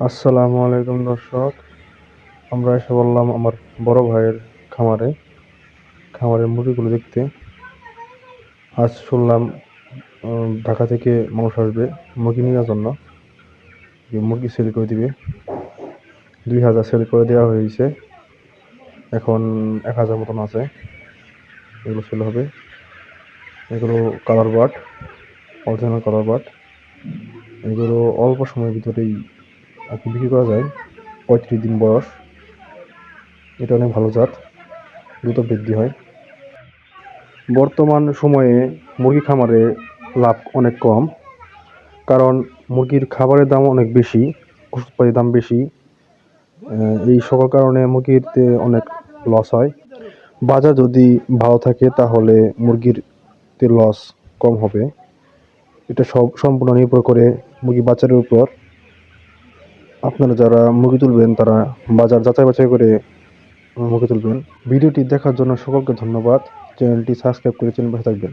আসসালামু আলাইকুম দর্শক। আমরা এসে বললাম আমার বড় ভাইয়ের খামারে, খামারের মুরগিগুলো দেখতে। আজ শুনলাম ঢাকা থেকে মানুষ আসবে মুরগি নেওয়ার জন্য। মুরগি সেল করে দিবে। দুই হাজার সেল করে দেওয়া হয়েছে। এখন এক হাজার মতন আছে। এগুলো সেল হবে। এগুলো colour but original colour but এগুলো অল্প সময়ের ভিতরেই আর বিক্রি করা যায়? পঁয়ত্রিশ দিন বয়স। এটা অনেক ভালো জাত। দ্রুত বৃদ্ধি হয়। বর্তমান সময়ে মুরগি খামারে লাভ অনেক কম। কারণ মুরগির খাবারের দাম অনেক বেশি, ওষুধপাতির দাম বেশি। এই সকল কারণে মুরগিতে অনেক লস হয়। বাজার যদি ভালো থাকে তাহলে মুরগির লস কম হবে। এটা সব সম্পূর্ণ নির্ভর করে মুরগি বাজারের উপর। আপনারা যারা মুরগি তুলবেন, তারা বাজার যাচাই বাছাই করে মুরগি তুলবেন। ভিডিওটি দেখার জন্য সকলকে ধন্যবাদ। চ্যানেলটি সাবস্ক্রাইব করে চ্যানেল পাশে থাকবেন।